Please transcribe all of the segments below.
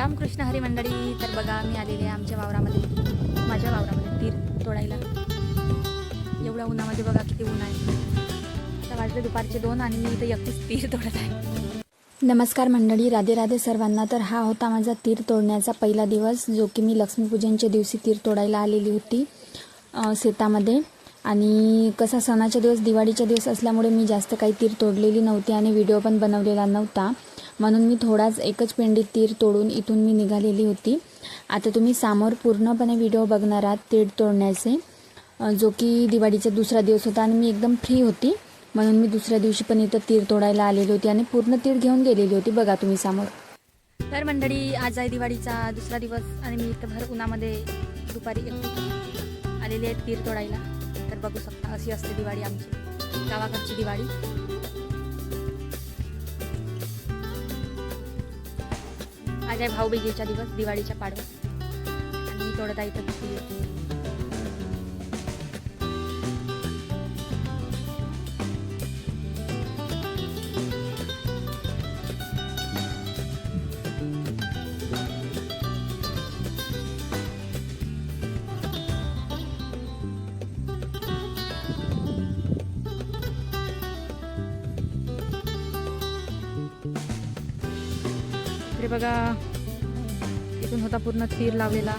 रामकृष्ण हरी मंडळी तर बघा मी आलेली आहे आमच्या वावरामध्ये. माझ्या वावरामध्ये तीर तोडायला. एवढ्या उन्हामध्ये बघा किती ऊन आहे. तर वाजले दुपारचे दोन आणि मी इथं एकटीच तीर तोडत आहे. नमस्कार मंडळी राधे राधे सर्वांना. तर हा होता माझा तीर तोडण्याचा पहिला दिवस जो की मी लक्ष्मीपूजनच्या दिवशी तीर तोडायला आलेली होती शेतामध्ये. आणि कसा सणाच्या दिवस दिवाळीच्या दिवस असल्यामुळे मी जास्त काही तीर तोडलेली नव्हती आणि व्हिडिओ पण बनवलेला नव्हता. म्हणून मी थोडाच एकच पेंडीत तीर तोडून इथून मी निघालेली होती. आता तुम्ही समोर पूर्णपणे व्हिडिओ बघणार आहात तीर तोडण्याचे. जो की दिवाळीचा दुसरा दिवस होता आणि मी एकदम फ्री होती. म्हणून मी दुसऱ्या दिवशी पण इथं तीर तोडायला आलेली होती आणि पूर्ण तीर घेऊन गेलेली होती. बघा तुम्ही समोर. तर मंडळी आज आहे दिवाळीचा दुसरा दिवस आणि मी इथं भर उन्हामध्ये दुपारी आलेली आहे तीर तोडायला. तर बघू शकता अशी असते दिवाळी आमची. गावाकडची दिवाळी. आज आहे भाऊबीजेचा दिवस दिवाळीच्या पाडवा. आणि मी तोडत इथं बसली होती बघा इथून होता पूर्ण तीर लावलेला.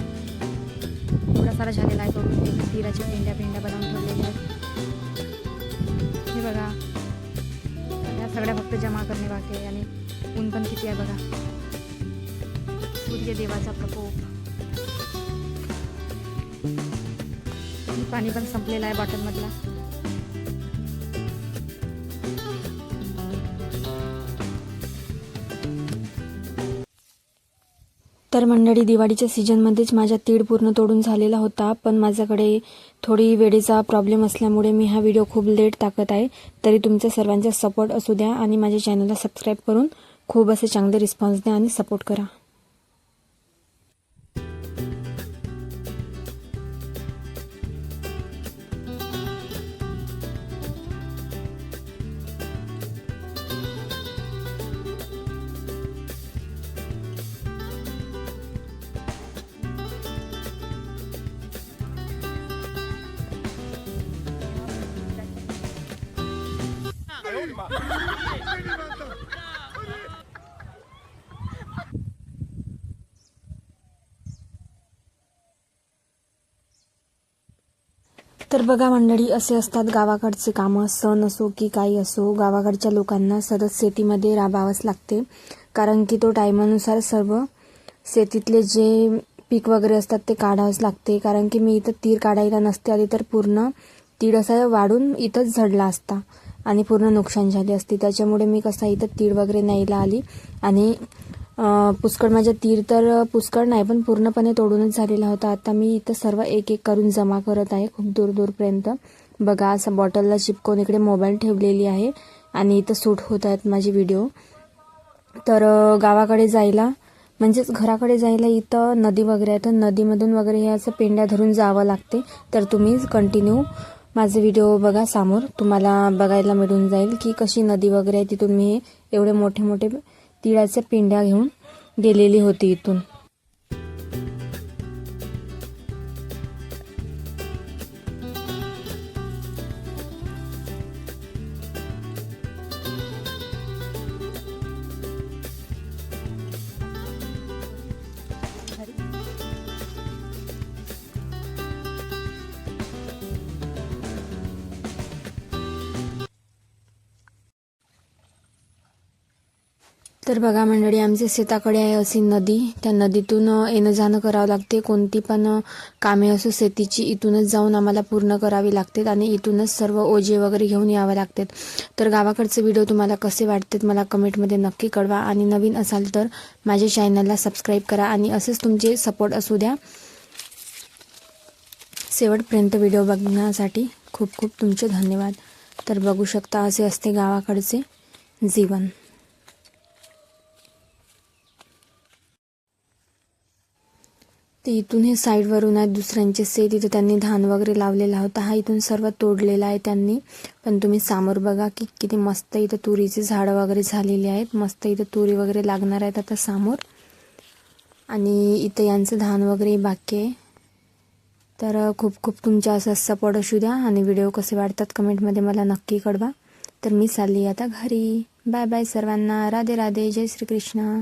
एवढा सारा झालेला आहे करून तीराच्या पेंड्या पेंड्या बनवून ठेवलेल्या आहेत. हे बघा. या सगळ्या फक्त जमा करणे बाकी आहे आणि ऊन पण किती आहे बघा. सूर्यदेवाचा प्रकोप. पाणी पण संपलेलं आहे बॉटलमधला तर मंडळी दिवाळीच्या सीजनमध्येच माझा तीळ पूर्ण तोडून झालेला होता पण माझ्याकडे थोडी वेळेचा प्रॉब्लेम असल्यामुळे मी हा व्हिडिओ खूप लेट टाकत आहे. तरी तुमच्या सर्वांचा सपोर्ट असू द्या आणि माझ्या चॅनलला सबस्क्राईब करून खूप असे चांगले रिस्पॉन्स द्या आणि सपोर्ट करा. तर बघा मंडळी असे असतात गावाकडचे कामं. सण असो की काही असो गावाकडच्या लोकांना सतत शेतीमध्ये राबावंच लागते. कारण की तो टायमानुसार सर्व शेतीतले जे पीक वगैरे असतात ते काढावंच लागते. कारण की मी इथं तीर काढायला नसते आली तर पूर्ण तीड असा वाढून इथंच झडला असता. आणि पूर्ण नुकसान झाली असती. त्याच्यामुळे मी कसं इथं तीळ वगैरे न्यायला आली. आणि पुष्कळ माझ्या तीर तर पुष्कळ नाही पण पूर्णपणे तोडूनच झालेला होता. आता मी इथं सर्व एक एक करून जमा करत आहे खूप दूर दूरपर्यंत. बघा असं बॉटलला चिपकून इकडे मोबाईल ठेवलेली आहे आणि इथं सूट होत आहेत माझे व्हिडिओ. तर गावाकडे जायला म्हणजेच घराकडे जायला इथं नदी वगैरे आहे. तर नदीमधून वगैरे हे असं पेंड्या धरून जावं लागते. तर तुम्ही कंटिन्यू माझे व्हिडिओ बघा समोर. तुम्हाला बघायला मिळून जाईल की कशी नदी वगैरे आहे तिथून मी एवढे मोठे मोठे तिळाच्या पिंड्या घेऊन गेलेली होती इथून. तर बघा मंडळी आमच्या शेताकडे आहे अशी नदी. त्या नदीतून येणं जाणं करावं लागते. कोणती पण कामे असो शेतीची इथूनच जाऊन आम्हाला पूर्ण करावी लागतात आणि इथूनच सर्व ओझे वगैरे घेऊन यावं लागतात. तर गावाकडचे व्हिडिओ तुम्हाला कसे वाटतात मला कमेंटमध्ये नक्की कळवा. आणि नवीन असाल तर माझ्या चॅनलला सबस्क्राईब करा आणि असेच तुमचे सपोर्ट असू द्या. शेवटपर्यंत व्हिडिओ बघण्यासाठी खूप खूप तुमचे धन्यवाद. तर बघू शकता असे असते गावाकडचे जीवन. ते इथून हे साईडवरून आहे दुसऱ्यांचे सेट. तिथं त्यांनी धान वगैरे लावलेला होता. हा इथून सर्व तोडलेला आहे त्यांनी. पण तुम्ही समोर बघा की किती मस्त इथं तुरीचे झाडं वगैरे झालेली आहेत. मस्त इथं तुरी वगैरे लागणार आहेत आता समोर. आणि इथं यांचं धान वगैरे बाकी आहे. तर खूप खूप तुमच्या असं सपोर्ट असू द्या आणि व्हिडिओ कसे वाटतात कमेंटमध्ये मला नक्की कळवा. तर मी चालली आता घरी. बाय बाय सर्वांना. राधे राधे. जय श्रीकृष्ण.